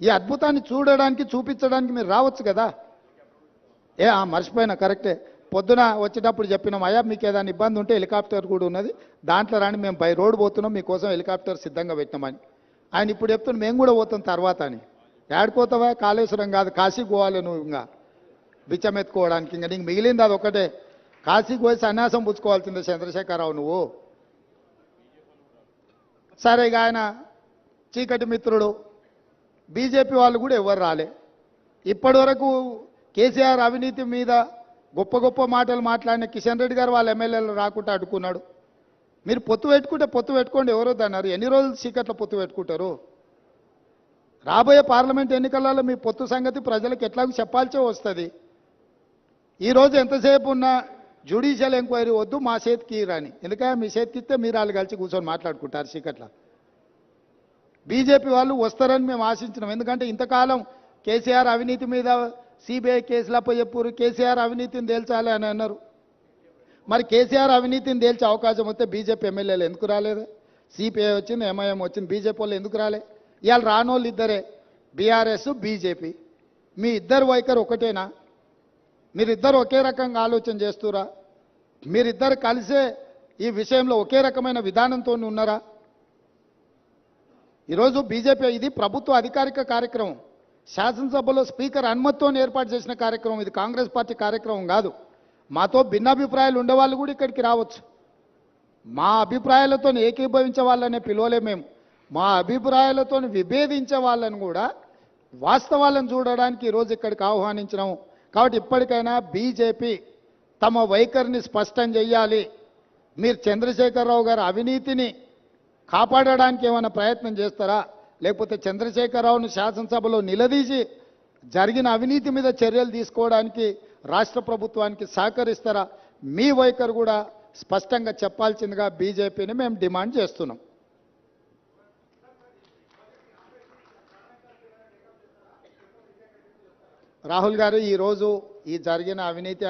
ఈ అద్భుతాన్ని చూడడానికి చూపించడానికి మీరు రావచ్చు కదా? ఏ ఆ, మర్చిపోయినా కరెక్టే. పొద్దున వచ్చేటప్పుడు చెప్పినాం అయ్యా మీకు ఏదైనా ఇబ్బంది ఉంటే హెలికాప్టర్ కూడా ఉన్నది. దాంట్లో రాని మేము బై రోడ్ పోతున్నాం మీకోసం హెలికాప్టర్ సిద్ధంగా పెట్టినామని. ఆయన ఇప్పుడు చెప్తున్నాం మేము కూడా పోతాం తర్వాత అని. ఏడిపోతావా కాళేశ్వరం కాదు కాశీ పోవాలి నువ్వు ఇంకా బిచ్చం ఎత్తుకోవడానికి ఇంకా నీకు మిగిలింది అది ఒకటే. కాశీకి పోయి సన్యాసం పుచ్చుకోవాల్సిందే చంద్రశేఖరరావు నువ్వు. సరే ఇక ఆయన చీకటి మిత్రుడు బీజేపీ వాళ్ళు కూడా ఎవరు రాలే. ఇప్పటివరకు కేసీఆర్ అవినీతి మీద గొప్ప గొప్ప మాటలు మాట్లాడిన కిషన్ రెడ్డి గారు వాళ్ళ ఎమ్మెల్యేలు రాకుండా అడ్డుకున్నాడు. మీరు పొత్తు పెట్టుకుంటే పొత్తు పెట్టుకోండి ఎవరో అన్నారు. ఎన్ని రోజులు చీకట్లో పొత్తు పెట్టుకుంటారు? రాబోయే పార్లమెంట్ ఎన్నికలలో మీ పొత్తు సంగతి ప్రజలకు ఎట్లాగో చెప్పాల్సే వస్తుంది. ఈరోజు ఎంతసేపు ఉన్నా జ్యుడిషియల్ ఎంక్వైరీ వద్దు మా చేతికి రాని. ఎందుకంటే మీ చేతికి ఇస్తే మీరు వాళ్ళు కలిసి కూర్చొని మాట్లాడుకుంటారు చీకట్ల. బీజేపీ వాళ్ళు వస్తారని మేము ఆశించినాం. ఎందుకంటే ఇంతకాలం కేసీఆర్ అవినీతి మీద సిబిఐ కేసులపై చెప్పురు కేసీఆర్ అవినీతిని తేల్చాలి అని అన్నారు. మరి కేసీఆర్ అవినీతిని తేల్చే అవకాశం వస్తే బీజేపీ ఎమ్మెల్యేలు ఎందుకు రాలేదు? సిపిఐ వచ్చింది ఎంఐఎం వచ్చింది బీజేపీ వాళ్ళు ఎందుకు రాలే? ఇవాళ రానోళ్ళు ఇద్దరే బీఆర్ఎస్ బీజేపీ. మీ ఇద్దరు వైఖరి ఒకటేనా? మీరిద్దరు ఒకే రకంగా ఆలోచన చేస్తురా? మీరిద్దరు కలిసే ఈ విషయంలో ఒకే రకమైన విధానంతో ఉన్నారా? ఈరోజు బీజేపీ ఇది ప్రభుత్వ అధికారిక కార్యక్రమం. శాసనసభలో స్పీకర్ అనుమతితో ఏర్పాటు చేసిన కార్యక్రమం ఇది. కాంగ్రెస్ పార్టీ కార్యక్రమం కాదు. మాతో భిన్నాభిప్రాయాలు ఉండేవాళ్ళు కూడా ఇక్కడికి రావచ్చు. మా అభిప్రాయాలతో ఏకీభవించే వాళ్ళనే పిలవలే మేము. మా అభిప్రాయాలతో విభేదించే వాళ్ళని కూడా వాస్తవాలను చూడడానికి ఈరోజు ఇక్కడికి ఆహ్వానించినాము. కాబట్టి ఇప్పటికైనా బీజేపీ తమ వైఖరిని స్పష్టం చేయాలి మీరు చంద్రశేఖరరావు గారి అవినీతిని కాపాడడానికి ఏమైనా ప్రయత్నం చేస్తారా? లేకపోతే చంద్రశేఖరరావును శాసనసభలో నిలదీసి జరిగిన అవినీతి మీద చర్యలు తీసుకోవడానికి రాష్ట్ర ప్రభుత్వానికి సహకరిస్తారా? మీ వైఖరి కూడా స్పష్టంగా చెప్పాల్సిందిగా బీజేపీని మేము డిమాండ్ చేస్తున్నాం. రాహుల్ గారు ఈరోజు ఈ జరిగిన అవినీతి